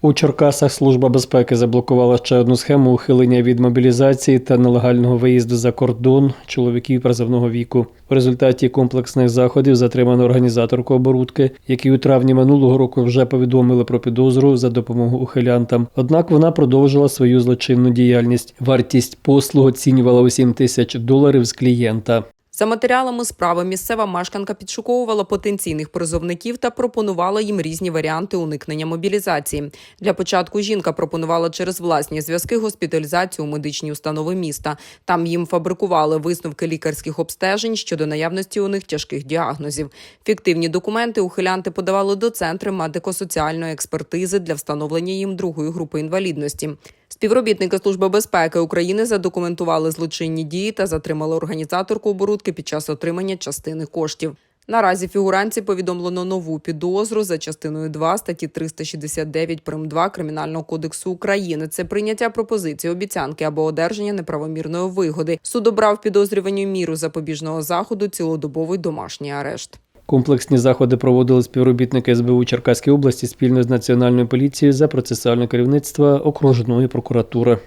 У Черкасах служба безпеки заблокувала ще одну схему ухилення від мобілізації та нелегального виїзду за кордон чоловіків призовного віку. У результаті комплексних заходів затримано організаторку оборудки, які у травні минулого року вже повідомили про підозру за допомогу ухилянтам. Однак вона продовжила свою злочинну діяльність. Вартість послуг оцінювала у 7 тисяч доларів з клієнта. За матеріалами справи місцева мешканка підшуковувала потенційних призовників та пропонувала їм різні варіанти уникнення мобілізації. Для початку жінка пропонувала через власні зв'язки госпіталізацію у медичні установи міста. Там їм фабрикували висновки лікарських обстежень щодо наявності у них тяжких діагнозів. Фіктивні документи ухилянти подавали до центру медико-соціальної експертизи для встановлення їм другої групи інвалідності. Співробітники Служби безпеки України задокументували злочинні дії та затримали організаторку оборудки під час отримання частини коштів. Наразі фігуранці повідомлено нову підозру за частиною 2 статті 369 прим. 2 Кримінального кодексу України. Це прийняття пропозиції, обіцянки або одержання неправомірної вигоди. Суд обрав підозрюванню міру запобіжного заходу цілодобовий домашній арешт. Комплексні заходи проводили співробітники СБУ Черкаської області спільно з Національною поліцією за процесуальне керівництво окружної прокуратури.